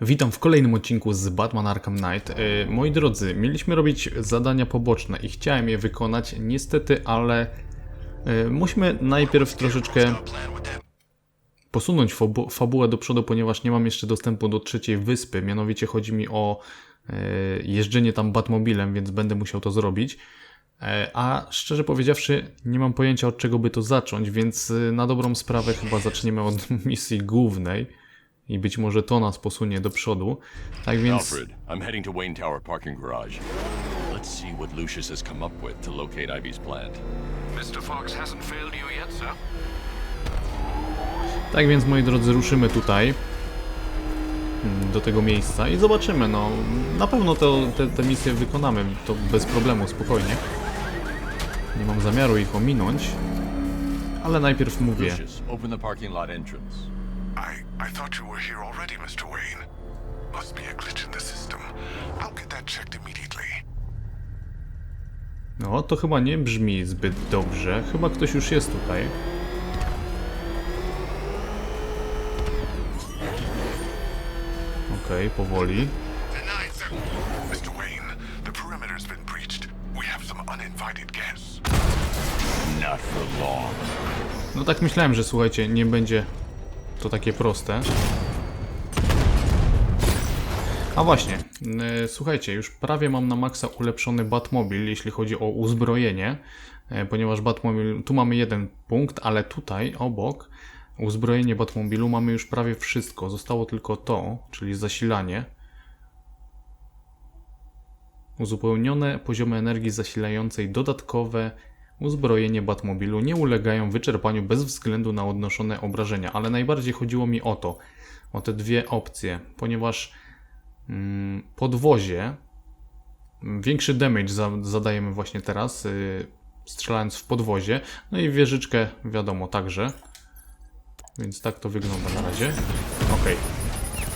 Witam w kolejnym odcinku z Batman Arkham Knight. E, Moi drodzy, mieliśmy robić zadania poboczne i chciałem je wykonać, niestety, ale e, musimy najpierw troszeczkę posunąć fabu fabułę do przodu, ponieważ nie mam jeszcze dostępu do trzeciej wyspy. Mianowicie chodzi mi o e, jeżdżenie tam Batmobilem, więc będę musiał to zrobić. A szczerze powiedziawszy, nie mam pojęcia od czego by to zacząć, więc na dobrą sprawę chyba zaczniemy od misji głównej i być może to nas posunie do przodu. Tak więc Alfred, I'm heading to Wayne Tower parking garage. Let's see what Lucius has come up with to locate Ivy's plant. Mr. Fox hasn't failed you yet, sir? Tak więc, moi drodzy, ruszymy tutaj mm, do tego miejsca i zobaczymy, no na pewno to, te, te misje wykonamy, to bez problemu, spokojnie. Nie mam zamiaru ich ominąć, ale najpierw mówię, Lucius, open the parking lot entrance. I I thought you were here already, Mr. Wayne. Must be a glitch in the system. I'll get that checked immediately. no to chyba nie brzmi zbyt dobrze, chyba ktoś już jest tutaj. Okej, powoli. Denied, sir. Mr. Wayne, the perimeter's been breached. We have some uninvited guests. Not for long. No tak myślałem, że słuchajcie, nie będzie to takie proste. A właśnie, yy, słuchajcie, już prawie mam na maksa ulepszony Batmobil, jeśli chodzi o uzbrojenie, yy, ponieważ Batmobil, tu mamy jeden punkt, ale tutaj obok uzbrojenie Batmobilu mamy już prawie wszystko. Zostało tylko to, czyli zasilanie. Uzupełnione poziomy energii zasilającej dodatkowe uzbrojenie Batmobilu nie ulegają wyczerpaniu bez względu na odnoszone obrażenia, ale najbardziej chodziło mi o to, o te dwie opcje, ponieważ mm, podwozie mm, większy damage za, zadajemy właśnie teraz, yy, strzelając w podwozie, no i wieżyczkę wiadomo także, więc tak to wygląda na razie. Okej, him!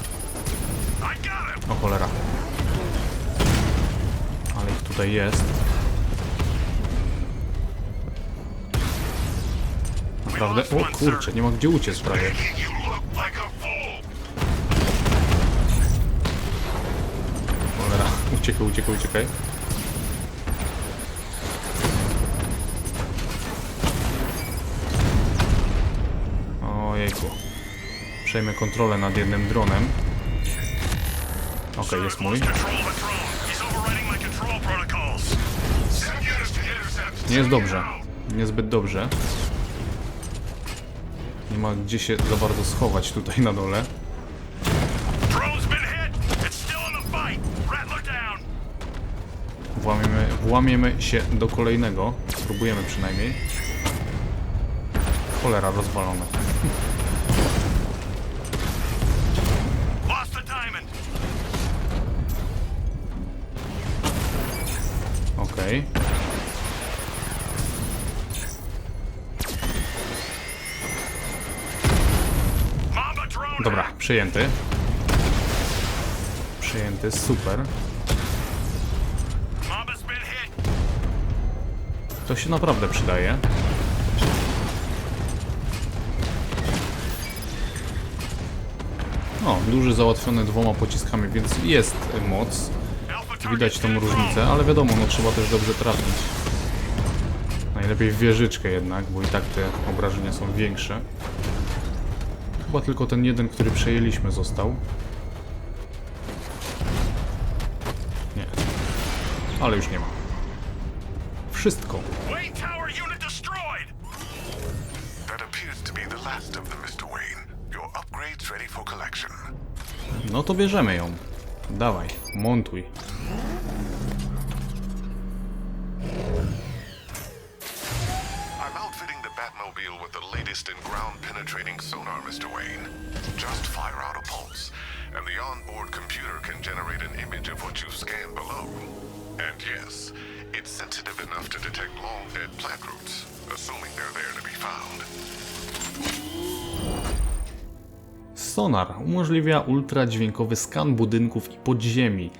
o cholera. Ale ich tutaj jest. Naprawdę? O kurczę, nie ma gdzie uciec prawie. Cholera, uciekaj, uciekaj, uciekaj. Ojejku. Przejmę kontrolę nad jednym dronem. Okej, jest mój. Nie jest dobrze. Niezbyt dobrze. Nie ma gdzie się za bardzo schować tutaj na dole. Włamiemy, włamiemy się do kolejnego. Spróbujemy przynajmniej. Cholera, rozwalone. Okej. Mamba drone. Dobra, przyjęty. Przyjęty, super. To się naprawdę przydaje. No, duży załatwiony dwoma pociskami, więc jest moc. Widać tą różnicę, ale wiadomo, no trzeba też dobrze trafić. Najlepiej w wieżyczkę jednak, bo i tak te obrażenia są większe. Chyba tylko ten jeden, który przejęliśmy został. Nie. Ale już nie ma. Wszystko. No to bierzemy ją. Dawaj, montuj. In ground-penetrating sonar, Mr. Wayne. Just fire out a pulse, and the onboard computer can generate an image of what you've scanned below. And yes, it's sensitive enough to detect long-dead plant roots, assuming they're there to be found. Sonar umożliwia ultradźwiękowy skan budynków i podziemi.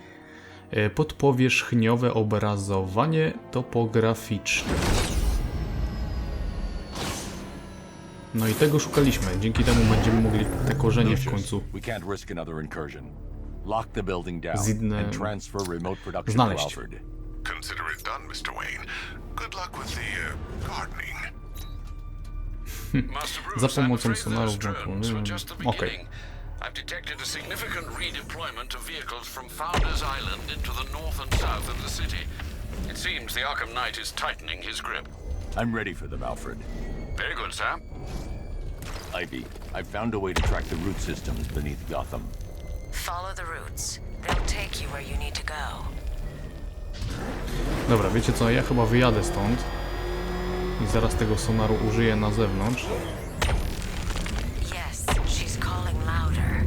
E, Podpowierzchniowe obrazowanie topograficzne. No i tego szukaliśmy. Dzięki temu będziemy mogli te korzenie w końcu Zidne- and transfer remote production znaleźć. Consider it done, Mr. Wayne. Good luck with the uh, gardening. Za pomocą sonarów the Okej. I've detected a significant redeployment of vehicles from Founders Island into the north and south of the city. It seems the Arkham Knight is tightening his grip. I'm ready for them, Alfred. Very good, sir. Ivy, I've found a way to track the root systems beneath Gotham. Follow the routes. They'll take you where you need to go. Dobra, wiecie co, ja chyba wyjadę stąd i zaraz tego sonaru użyję na zewnątrz. Yes, she's calling louder.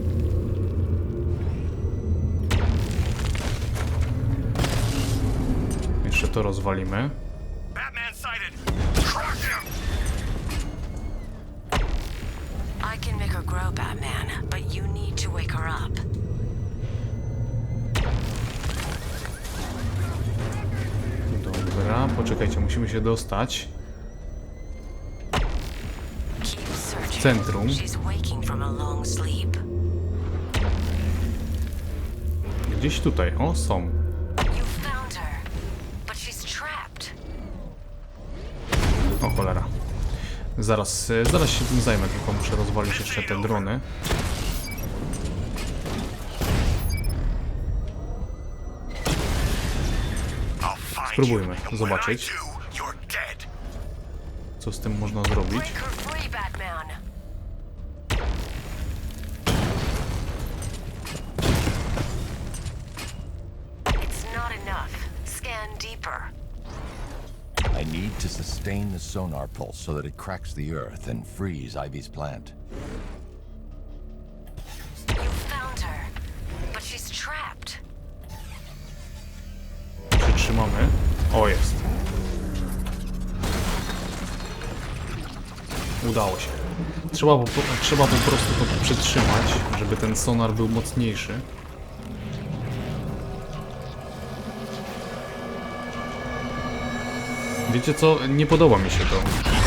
Jeszcze to rozwalimy. Dobra, poczekajcie, musimy się dostać. Searching. Centrum. Gdzieś tutaj, o, są. O cholera. Zaraz, e, zaraz się tym zajmę, tylko muszę rozwalić jeszcze te drony. Spróbujmy zobaczyć. Co z tym można zrobić? I need to sustain the sonar pulse so that it cracks the earth and frees Ivy's plant. You found her, but she's trapped. Przytrzymamy. O, jest. Udało się. Trzeba po, trzeba po prostu to przytrzymać, żeby ten sonar był mocniejszy. Wiecie co? Nie podoba mi się to.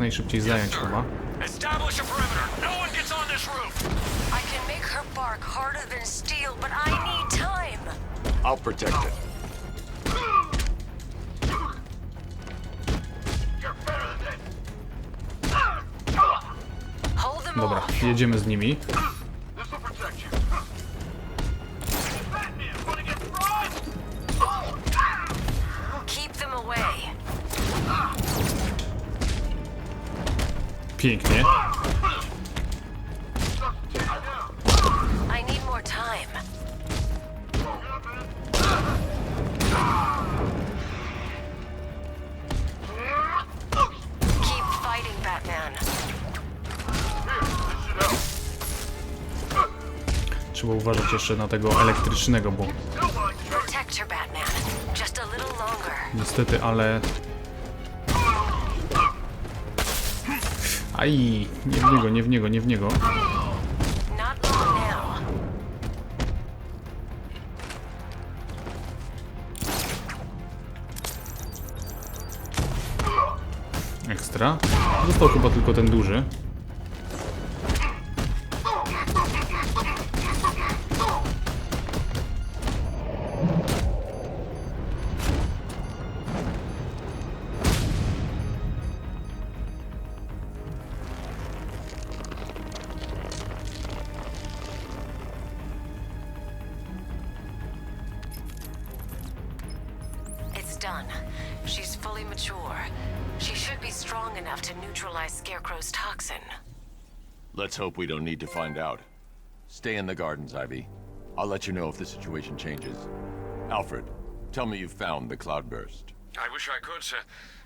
Najszybciej zająć chyba. Establish a perimeter. No one gets on this roof. I can make her bark harder than steel, but I need time. I'll protect it. Hold them Dobra, off. jedziemy z nimi. Pięknie. Trzeba uważać jeszcze na tego elektrycznego, bo niestety, ale... Aj, nie w niego, nie w niego, nie w niego. Ekstra. Został chyba tylko ten duży. Done. She's fully mature. She should be strong enough to neutralize Scarecrow's toxin. Let's hope we don't need to find out. Stay in the gardens, Ivy. I'll let you know if the situation changes. Alfred, tell me you've found the cloudburst. I wish I could, sir,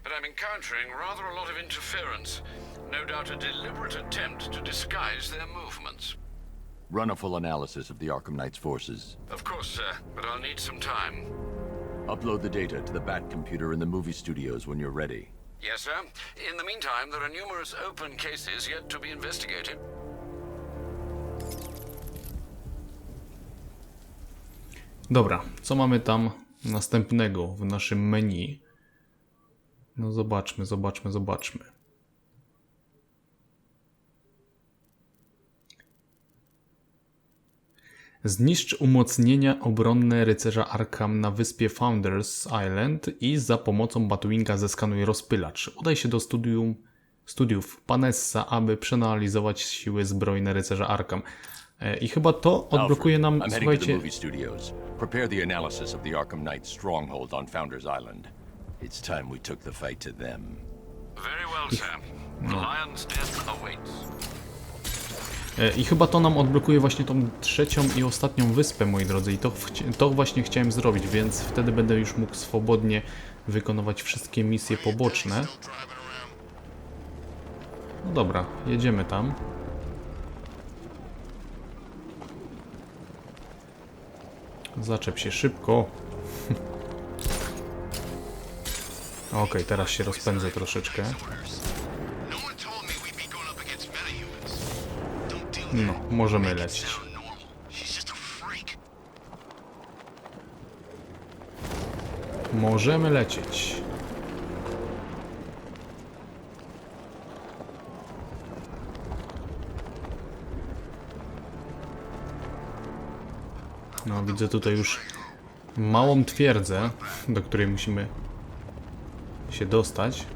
but I'm encountering rather a lot of interference. No doubt a deliberate attempt to disguise their movements. Run a full analysis of the Arkham Knight's forces. Of course, sir, but I'll need some time. Upload the data to the Bat computer in the movie studios when you're ready. Yes, sir. In the meantime, there are numerous open cases yet to be investigated. Dobra, co mamy tam następnego w naszym menu? No zobaczmy, zobaczmy, zobaczmy. Zniszcz umocnienia obronne rycerza Arkham na wyspie Founders Island i za pomocą Batwinga zeskanuj rozpylacz. Udaj się do studium, studiów Panessa, aby przeanalizować siły zbrojne rycerza Arkham. E, I chyba to odblokuje nam, I'm heading to the słuchajcie, movie studios. Prepare the analysis of the Arkham Knight stronghold on Founders Island. It's time we took the fight to them. Very well, sir. The lion's den awaits. E, I chyba to nam odblokuje właśnie tą trzecią i ostatnią wyspę, moi drodzy. I to, to właśnie chciałem zrobić, więc wtedy będę już mógł swobodnie wykonywać wszystkie misje poboczne. No dobra, jedziemy tam. Zaczep się szybko. Okej, teraz się rozpędzę troszeczkę. No, możemy lecieć. Możemy lecieć. No, widzę tutaj już małą twierdzę, do której musimy się dostać.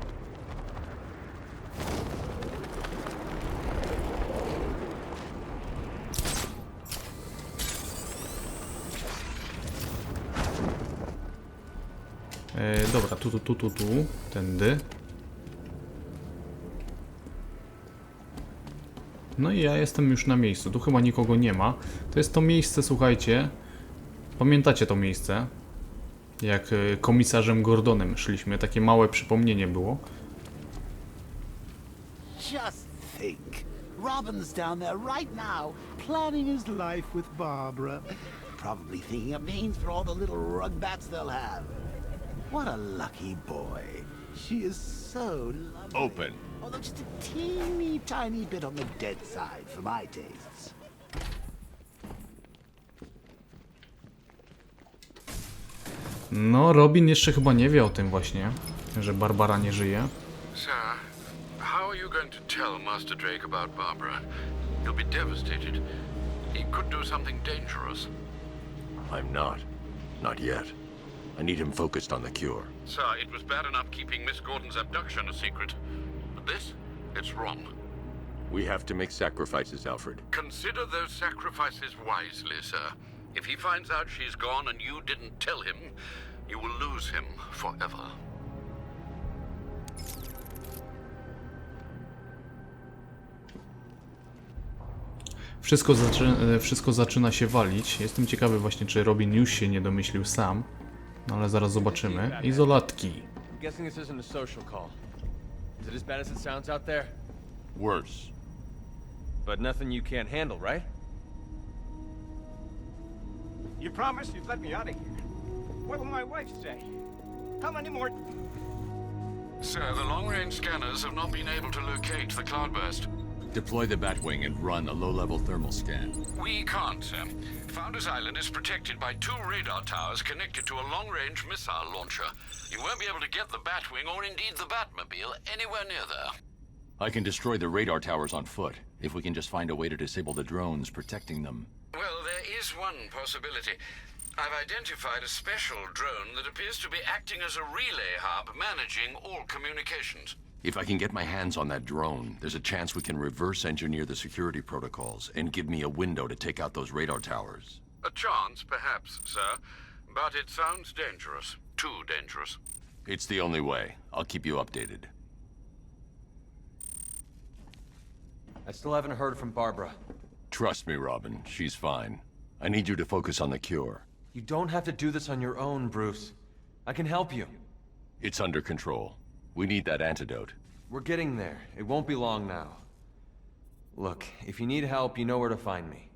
E, dobra, tu, tu, tu, tu, tu, tędy. No i ja jestem już na miejscu. Tu chyba nikogo nie ma. To jest to miejsce, słuchajcie. Pamiętacie to miejsce? Jak e, komisarzem Gordonem szliśmy. Takie małe przypomnienie było. Just think. Robin's down there right now, planning his life with Barbara. Probably thinking of names for all the little rugbats they'll have. What a lucky boy. She is so lovely. Open. Although just a teeny tiny bit on the dead side for my tastes. No, Robin jeszcze chyba nie wie o tym właśnie, że Barbara nie żyje. Sir, how are you going to tell Master Drake about Barbara? He'll be devastated. He could do something dangerous. I'm not. Not yet. I need him focused on the cure. Sir, it was bad enough keeping Miss Gordon's abduction a secret. But this? It's wrong. We have to make sacrifices, Alfred. Consider those sacrifices wisely, sir. If he finds out she's gone and you didn't tell him, you will lose him forever. Wszystko, zaczy e, wszystko zaczyna się walić. Jestem ciekawy właśnie, czy Robin już się nie domyślił sam. No ale zaraz zobaczymy. Izolatki. I'm guessing this isn't a social call. Is it as bad as it sounds out there? Worse. But nothing you can't handle, right? You promised you'd let me out of here. What will my wife say? How many more... Sir, the long-range scanners have not been able to locate the cloudburst. Deploy the Batwing and run a low-level thermal scan. We can't, sir. Founders Island is protected by two radar towers connected to a long-range missile launcher. You won't be able to get the Batwing or indeed the Batmobile anywhere near there. I can destroy the radar towers on foot, if we can just find a way to disable the drones protecting them. Well, there is one possibility. I've identified a special drone that appears to be acting as a relay hub managing all communications. If I can get my hands on that drone, there's a chance we can reverse engineer the security protocols and give me a window to take out those radar towers. A chance, perhaps, sir, but it sounds dangerous. Too dangerous. It's the only way. I'll keep you updated. I still haven't heard from Barbara. Trust me, Robin. She's fine. I need you to focus on the cure. You don't have to do this on your own, Bruce. I can help you. It's under control. We need that antidote. We're getting there. It won't be long now. Look, if you need help, you know where to find me.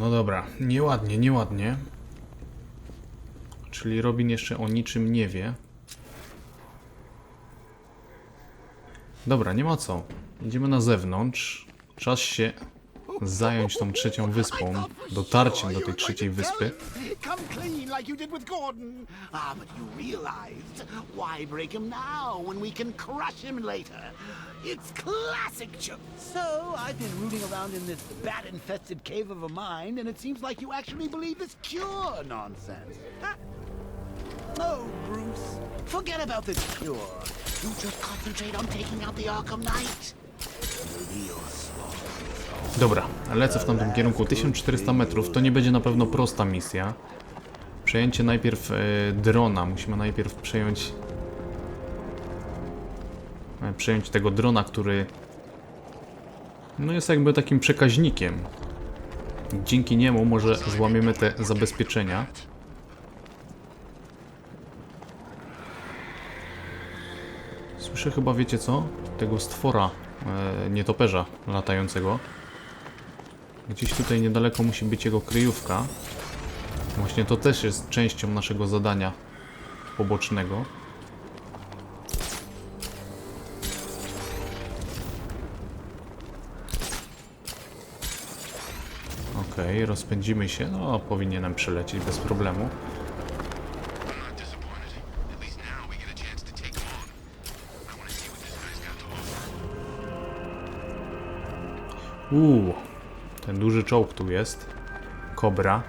No dobra, nieładnie, nieładnie. Czyli Robin jeszcze o niczym nie wie. Dobra, nie ma co. Idziemy na zewnątrz. Czas się zająć tą trzecią wyspą, dotarciem do tej trzeciej wyspy. Ah. So I've been rooting around in this bat-infested cave of a mind, and it seems like you actually believe this cure nonsense. Huh? Oh, Bruce, forget about this cure. You just concentrate on taking out the Arkham Knight. The real. Dobra, lecę w tamtym kierunku. 1400 metrów to nie będzie na pewno prosta misja. Przejęcie najpierw e, drona. Musimy najpierw przejąć. E, przejąć tego drona, który. No jest jakby takim przekaźnikiem. Dzięki niemu może złamiemy te zabezpieczenia. Słyszę chyba, wiecie co? Tego stwora, e, nietoperza latającego. Gdzieś tutaj niedaleko musi być jego kryjówka. Właśnie to też jest częścią naszego zadania pobocznego. Okej, rozpędzimy się. No, powinienem przelecieć bez problemu. Uuu, ten duży czołg tu jest. Kobra.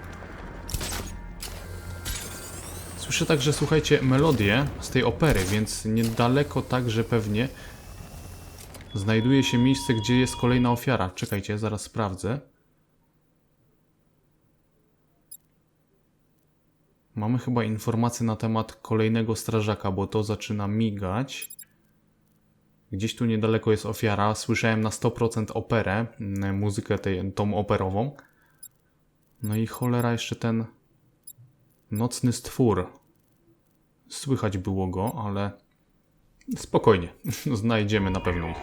Słyszę także, słuchajcie, melodię z tej opery, więc niedaleko także pewnie znajduje się miejsce, gdzie jest kolejna ofiara. Czekajcie, zaraz sprawdzę. Mamy chyba informacje na temat kolejnego strażaka, bo to zaczyna migać. Gdzieś tu niedaleko jest ofiara. Słyszałem na 100% operę, mm, muzykę tej, tą operową. No i cholera jeszcze ten nocny stwór. Słychać było go, ale spokojnie. Znajdziemy na pewno ich.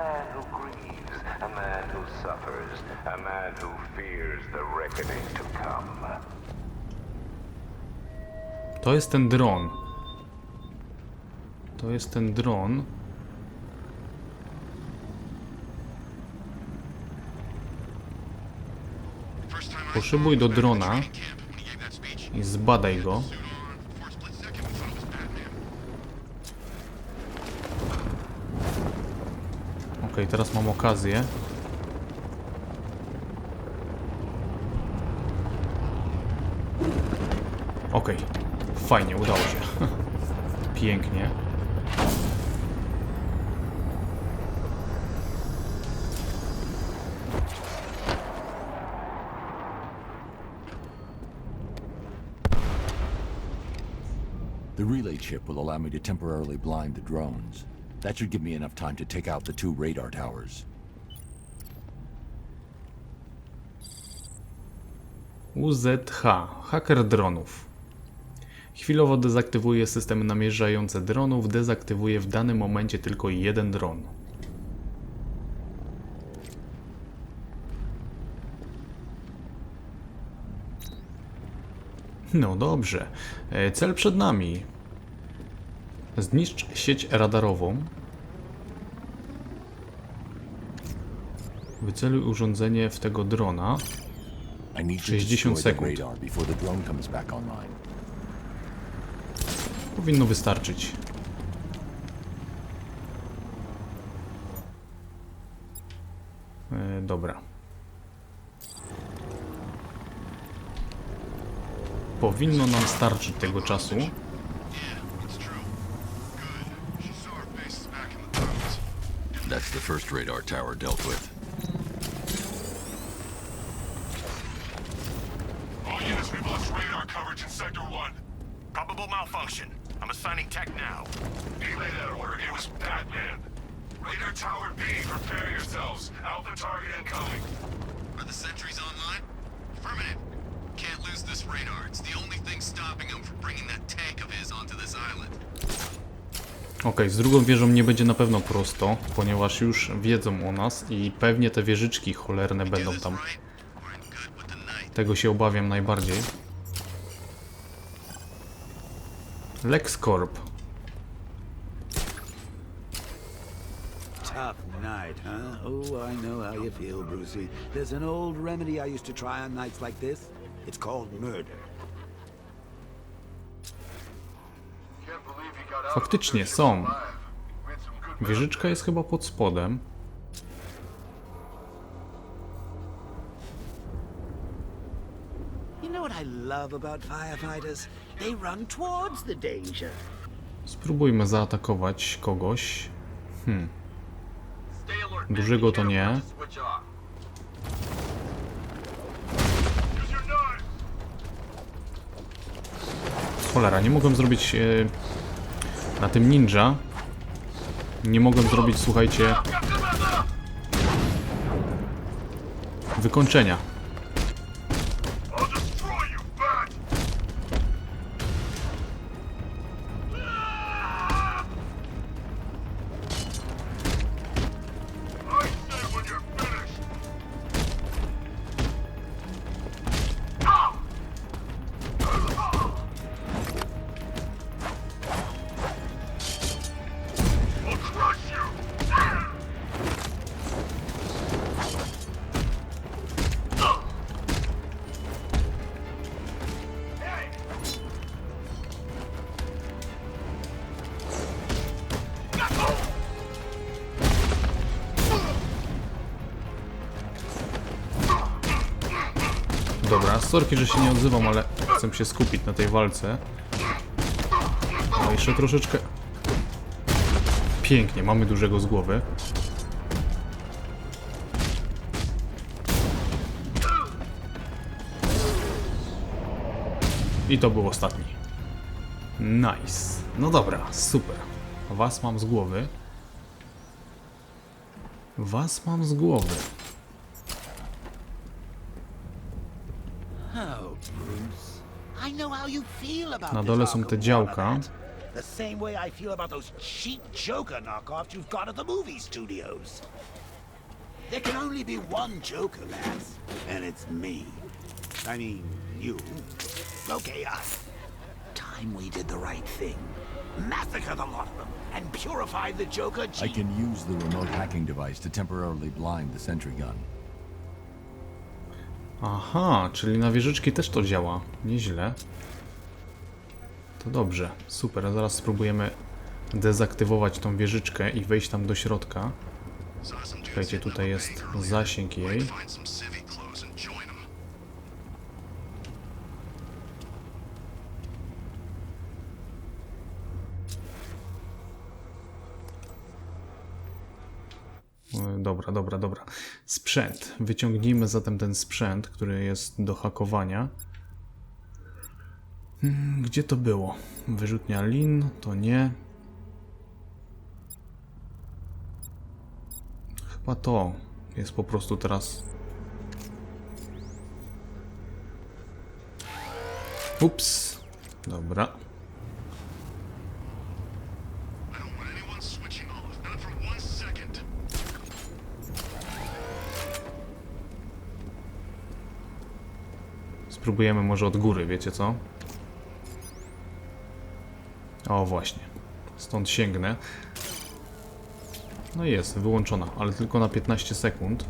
man, who a man who suffers, a man who fears the reckoning to come. To jest ten dron. To jest ten dron. Poszybuj do drona i zbadaj go. Teraz mam okazję. Okej, fajnie, udało się. Pięknie. The relay chip will allow me to temporarily blind the drones. That should give me enough time to take out the two radar towers. UZH, haker dronów. Chwilowo dezaktywuje systemy namierzające dronów, dezaktywuje w danym momencie tylko jeden dron. No dobrze. E, Cel przed nami. Zniszcz sieć radarową. Wyceluj urządzenie w tego drona. I need to 60 destroy the sekund. Powinno wystarczyć. E, dobra. Powinno nam starczyć tego czasu. First radar tower dealt with. All units, we've lost radar coverage in Sector 1. Probable malfunction. I'm assigning tech now. Relay that order. It was Batman. Radar Tower B, prepare yourselves. Alpha target incoming. Are the sentries online? Affirmative. Can't lose this radar. It's the only thing stopping him from bringing that tank of his onto this island. Okej, z drugą wieżą nie będzie na pewno prosto, ponieważ już wiedzą o nas i pewnie te wieżyczki cholerne będą tam. Tego się obawiam najbardziej. LexCorp. Tough night, huh? Oh, I know how you feel, Brucey. There's an old remedy I used to try on nights like this. It's called murder. Faktycznie są. Wieżyczka jest chyba pod spodem. Spróbujmy zaatakować kogoś. Hmm. Dużego to nie. Cholera, nie mogłem zrobić e, na tym ninja. Nie mogłem zrobić, słuchajcie, wykończenia. Sorki, że się nie odzywam, ale chcę się skupić na tej walce. No jeszcze troszeczkę. Pięknie, mamy dużego z głowy. I to był ostatni. Nice. No dobra, super. Was mam z głowy. Was mam z głowy. Na dole są te działka. The same way I feel about those cheap Joker knockoffs you've got at the movie studios. There can only be one Joker, Max, and it's me. I mean, you. Okay, I. Time we did the right thing. Massacre the lot of them and purify the Joker I can use the remote hacking device to temporarily blind the sentry gun. Aha, czyli na wieżyczki też to działa. Nieźle. To dobrze, super. Zaraz spróbujemy dezaktywować tą wieżyczkę i wejść tam do środka. Czekajcie, tutaj jest zasięg jej. E, Dobra, dobra, dobra. Sprzęt. Wyciągnijmy zatem ten sprzęt, który jest do hakowania. Hmm, Gdzie to było? Wyrzutnia lin? To nie. Chyba to jest po prostu teraz. Ups. Dobra. Spróbujemy może od góry, wiecie co? O, właśnie. Stąd sięgnę. No jest, wyłączona, ale tylko na 15 sekund.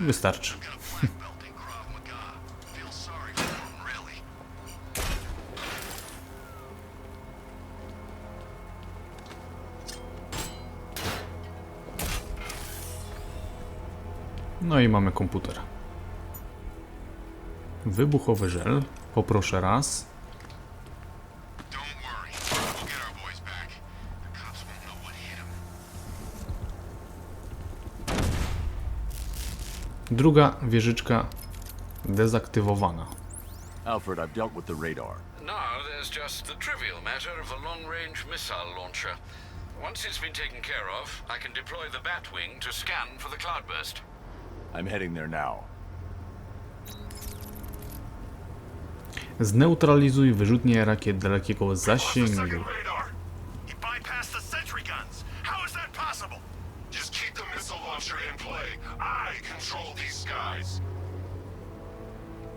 Wystarczy. No i mamy komputer. Wybuchowy żel. Poproszę raz. Druga wieżyczka dezaktywowana. Alfred, I've dealt with the radar. Now there's just the trivial matter of a long-range missile launcher. Once it's been taken care of, I can deploy the Batwing to scan for the cloudburst. I'm heading there now. Zneutralizuj wyrzutnie rakiet dalekiego zasięgu.